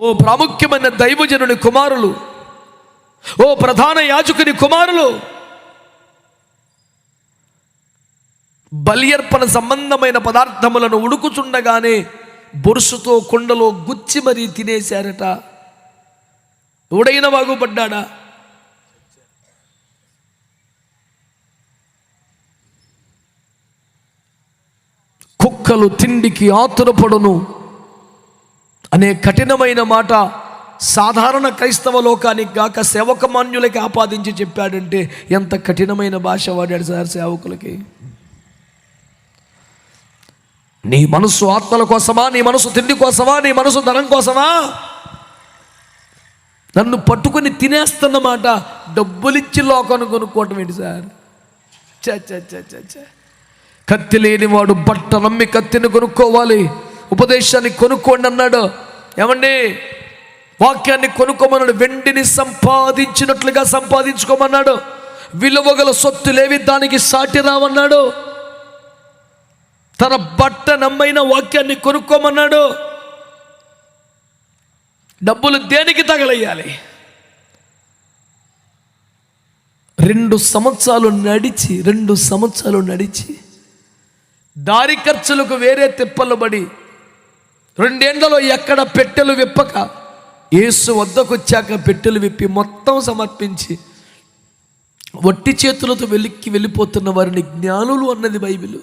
ఓ ప్రాముఖ్యమైన దైవజనుని కుమారులు ఓ ప్రధాన యాజకుని కుమారులు బలియర్పణ సంబంధమైన పదార్థములను ఉడుకుచుండగానే బొరుసుతో కుండలో గుచ్చి మరీ తినేశారట. ఎవడైన బాగుపడ్డాడా? కుక్కలు తిండికి ఆతురపడును. అనే కఠినమైన మాట సాధారణ క్రైస్తవ లోకానికి కాక సేవకమాన్యులకి ఆపాదించి చెప్పాడంటే ఎంత కఠినమైన భాష వాడాడు సార్ సేవకులకి? నీ మనసు ఆత్మల కోసమా? నీ మనసు తిండి కోసమా? నీ మనసు ధనం కోసమా? నన్ను పట్టుకొని తినేస్తున్నమాట డబ్బులిచ్చి లోకాన్ని కొనుక్కోవటం ఏంటి సార్? చ చ. కత్తి లేనివాడు బట్ట నమ్మి కత్తిని కొనుక్కోవాలి. ఉపదేశాన్ని కొనుక్కోండి అన్నాడు. ఏమండి? వాక్యాన్ని కొనుక్కోమన్నాడు. వెండిని సంపాదించినట్లుగా సంపాదించుకోమన్నాడు. విలువగల సొత్తులేవి దానికి సాటి రావన్నాడు. తన బట్ట నమ్మైన వాక్యాన్ని కొనుక్కోమన్నాడు. డబ్బులు దేనికి తగలయ్యాలి? రెండు సంవత్సరాలు నడిచి రెండు సంవత్సరాలు నడిచి దారి ఖర్చులకు వేరే తిప్పలు పడి రెండేళ్ళలో ఎక్కడ పెట్టెలు విప్పక యేసు వద్దకు వచ్చాక పెట్టెలు విప్పి మొత్తం సమర్పించి వట్టి చేతులతో వెలిక్కి వెళ్ళిపోతున్న వారిని జ్ఞానులు అన్నది బైబిల్.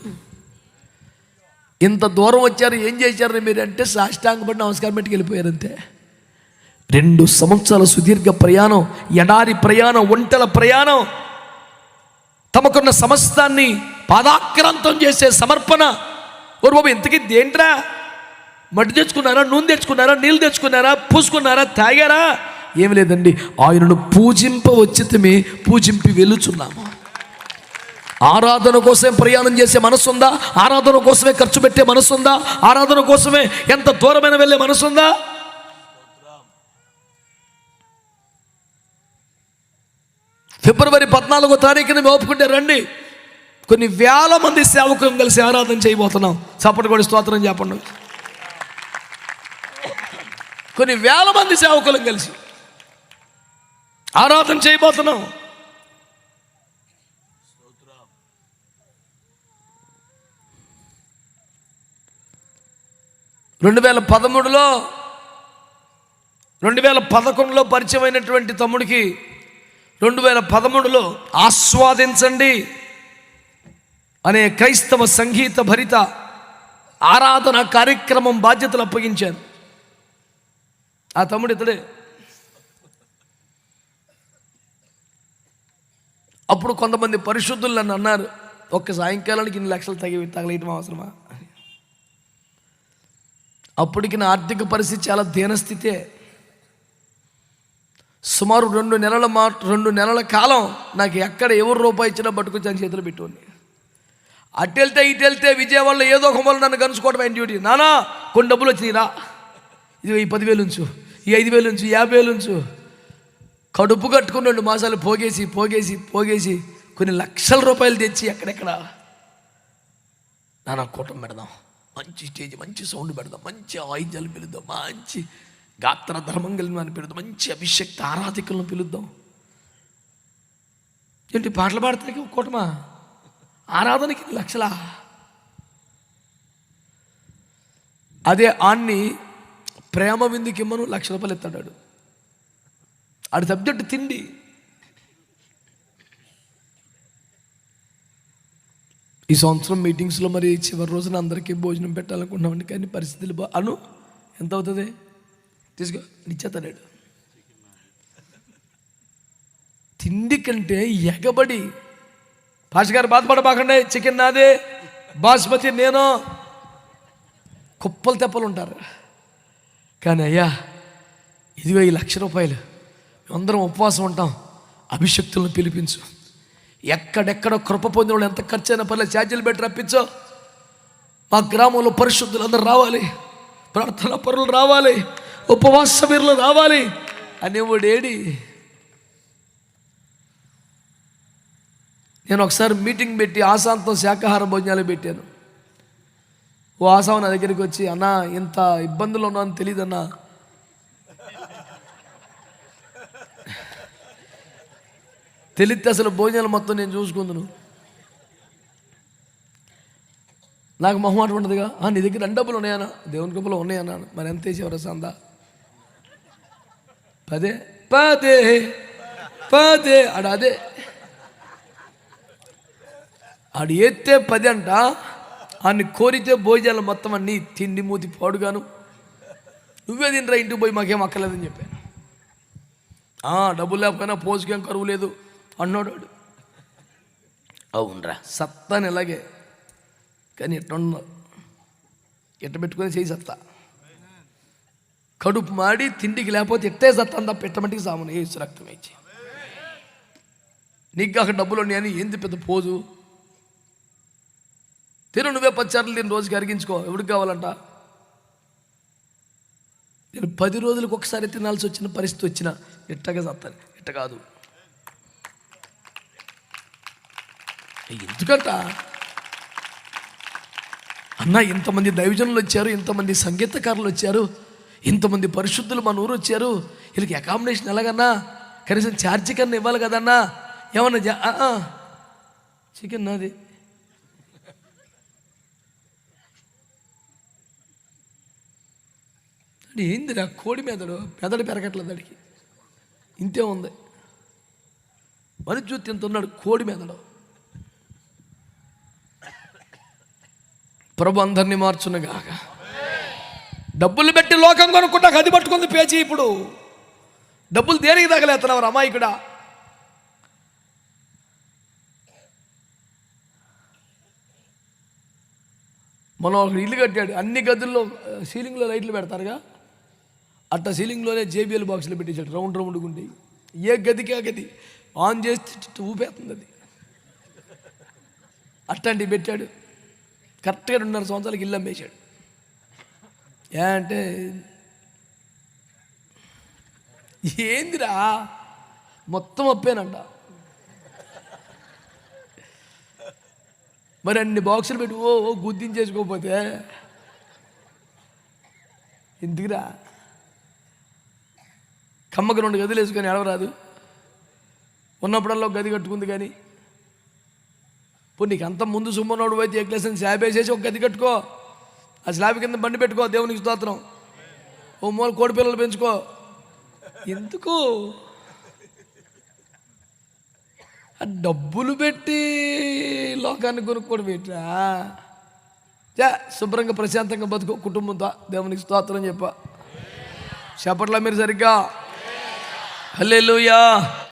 ఇంత దూరం వచ్చారు ఏం చేశారని మీరు అంటే సాష్టాంగపడి నమస్కారం పెట్టుకు వెళ్ళిపోయారు అంతే. రెండు సంవత్సరాల సుదీర్ఘ ప్రయాణం ఎడారి ప్రయాణం ఒంటల ప్రయాణం తమకున్న సమస్తాన్ని పాదాక్రాంతం చేసే సమర్పణ. ఓరు బాబు ఇంతకీ దేంట్రా? మట్టి తెచ్చుకున్నారా నూనె తెచ్చుకున్నారా నీళ్ళు తెచ్చుకున్నారా పూసుకున్నారా తాగారా? ఏమి లేదండి ఆయనను పూజింప వచ్చితమే పూజింపి వెలుచున్నాము ఆరాధన కోసమే ప్రయాణం చేసే మనసు ఉందా ఆరాధన కోసమే ఖర్చు పెట్టే మనసు ఉందా ఆరాధన కోసమే ఎంత దూరమైన వెళ్ళే మనసు ఉందా ఫిబ్రవరి పద్నాలుగో తారీఖున మేము ఒప్పుకుంటే రండి. కొన్ని వేల మంది సేవకులను కలిసి ఆరాధన చేయబోతున్నాం. చప్పటి కూడా స్తోత్రం చెప్పండి. కొన్ని వేల మంది సేవకులం కలిసి ఆరాధన చేయబోతున్నాం. రెండు వేల పదమూడులో రెండు వేల పదకొండులో పరిచయమైనటువంటి తమ్ముడికి రెండు వేల పదమూడులో ఆస్వాదించండి అనే క్రైస్తవ సంగీత భరిత ఆరాధన కార్యక్రమం బాధ్యతలు అప్పగించాను ఆ తమ్ముడు ఇతడే. అప్పుడు కొంతమంది పరిశుద్ధులు నన్ను అన్నారు ఒక్క సాయంకాలానికి ఇన్ని లక్షలు తగి తగలేయటం అవసరమా? అప్పటికి నా ఆర్థిక పరిస్థితి చాలా దీనస్థితే. సుమారు రెండు నెలల మా రెండు నెలల కాలం నాకు ఎక్కడ ఎవరు రూపాయి ఇచ్చినా పట్టుకొచ్చాను చేతులు పెట్టుకోండి అటు వెళ్తే ఇటు వెళ్తే విజయవాడలో ఏదో ఒక మూల నన్ను కలుసుకోవడం ఆయన డ్యూటీ. నానా కొన్ని డబ్బులు వచ్చినాయి రా. ఇది ఈ పదివేలు ఉంచు. ఈ ఐదు వేలు ఉంచు యాభై వేలు ఉంచు. కడుపు కట్టుకుని రెండు మాసాలు పోగేసి పోగేసి పోగేసి కొన్ని లక్షల రూపాయలు తెచ్చి ఎక్కడెక్కడ? నానా కూటం పెడదాం. మంచి స్టేజ్ మంచి సౌండ్ పెడదాం. మంచి ఆయుధాలు పిలుద్దాం. మంచి గాత్ర ధర్మం కలిగిన వారిని పిలుద్దాం. మంచి అభిషక్త ఆరాధికులను పిలుద్దాం. ఏంటి పాటలు పాడతానికి ఒక కూటమా? ఆరాధనకి లక్షలా? అదే ఆన్ని ప్రేమ విందుకి ఇమ్మను లక్ష రూపాయలు ఎత్తాడు ఆడి సబ్జెక్ట్ తిండి. ఈ సంవత్సరం మీటింగ్స్లో మరి చివరి రోజున అందరికీ భోజనం పెట్టాలనుకున్నామండి కానీ పరిస్థితులు బా అను ఎంత అవుతుంది? తీసుకో నిచ్చేతాడు తిండి కంటే ఎగబడి. పాష గారు బాధపడబాకండి చికెన్ నాదే. బాస్మతి నేను. కుప్పలు తెప్పలు ఉంటారు. కానీ అయ్యా ఇదిగో ఈ లక్ష రూపాయలు. అందరం ఉపవాసం ఉంటాం. అభిషక్తులను పిలిపించు. ఎక్కడెక్కడ కృప పొందిన వాళ్ళు ఎంత ఖర్చైనా పర్లేదు ఛార్జీలు పెట్టి రప్పించో. మా గ్రామంలో పరిశుద్ధులు అందరూ రావాలి. ప్రార్థన పరులు రావాలి. ఉపవాస వీరులు రావాలి. అనేవాడు ఏడి నేను ఒకసారి మీటింగ్ పెట్టి ఆశాంతం శాకాహార భోజనాలు పెట్టాను. వాసవ నా దగ్గరికి వచ్చి అన్నా ఇంత ఇబ్బందులు తెలియదు అన్న తెలిస్తే అసలు భోజనాలు మొత్తం నేను చూసుకుందును. నాకు మొహమాట ఉండదుగా. నీ దగ్గర రెండు డబ్బులు ఉన్నాయన్నా. దేవుని డబ్బులు ఉన్నాయన్నాను మరి ఎంత వేసేవారు సందా? పదే. పదే. పదే. ఆడ అదే. ఆడు ఎత్తే పది అంట? ఆడిని కోరితే భోజనాలు మొత్తం అన్ని తిండి మూతి పాడుగాను. నువ్వే తినరా ఇంటికి పోయి మాకేం అక్కర్లేదని చెప్పాను. "ఆ, డబ్బులు లేకపోయినా పోసుకేం కరువు లేదు అన్నాడు వాడు. అవునరా. సత్తాని ఇలాగే కానీ ఎట్లా ఎట్ట పెట్టుకొని చేయి సత్తా. కడుపు మాడి తిండికి లేకపోతే ఎట్టే సత్తా తప్ప పెట్టమటికి సామాను ఏ రక్తం ఇచ్చి నీకు అక్కడ డబ్బులు ఉన్నాయని ఏంది పెద్ద పోజు? తిను నువ్వే పచ్చారులు తిని రోజుకి అరిగించుకో. ఎవరికి కావాలంట? నేను పది రోజులకు ఒకసారి తినాల్సి వచ్చిన పరిస్థితి వచ్చిన ఎట్టగా సత్తాను ఇట్ట కాదు. ఎందుకంట? అన్న ఇంతమంది దైవజనులు వచ్చారు ఇంతమంది సంగీతకారులు వచ్చారు ఇంతమంది పరిశుద్ధులు మన ఊరు వచ్చారు. వీళ్ళకి అకామిడేషన్ ఎలాగన్నా? కనీసం ఛార్జీ కన్నా ఇవ్వాలి కదన్నా? ఏమన్నా చికెన్ నాది. అంటే ఏందిరా కోడి మెదడు పెదడు పెరగట్లేదు దానికి ఇంతే ఉంది. మనిషి తింటున్నాడు ఇంత ఉన్నాడు? కోడి మెదడు. ప్రభు అందరినీ మార్చునుగాక. డబ్బులు పెట్టి లోకం కొనుక్కుంటా అది పట్టుకుంది పేచి ఇప్పుడు. డబ్బులు దేనికి తగలేస్తున్నావు అమాయకుడా? మనం ఒక ఇల్లు కట్టాడు. అన్ని గదుల్లో సీలింగ్లో లైట్లు పెడతారుగా. అట్ట సీలింగ్లోనే జేబిఎల్ బాక్సులు పెట్టేసాడు రౌండ్ రౌండ్ గుండి ఏ గదికి ఆ గది? ఆన్ చేస్తే ఊపేస్తుంది అది. అట్లాంటివి పెట్టాడు. కరెక్ట్గా రెండున్నర సంవత్సరాలకి ఇల్లు అమ్మేశాడు. ఏ అంటే ఏందిరా? మొత్తం అప్పేనంట. మరి అన్ని బాక్సులు పెట్టి ఓ ఓ గుద్దించేసుకోకపోతే? ఎందుకురా? కమ్మకు రెండు గదులు వేసుకొని ఎడవరాదు ఉన్నప్పుడల్లా ఒక గది కట్టుకుంది కానీ. ఇప్పుడు నీకు అంత ముందు సుమ్మనోడు అయితే ఎక్లేసిన స్లాబ్ వేసేసి ఒక గది కట్టుకో. ఆ స్లాబ్ కింద బండి పెట్టుకో దేవునికి స్తోత్రం. ఓ మూల కోడి పిల్లలు పెంచుకో. ఎందుకు? డబ్బులు పెట్టి లోకాన్ని కొనుక్కోవడం పెట్టా జా శుభ్రంగా ప్రశాంతంగా బతుకో కుటుంబంతో దేవునికి స్తోత్రం చెప్ప. చెప్పట్లా మీరు సరిగ్గా Hallelujah.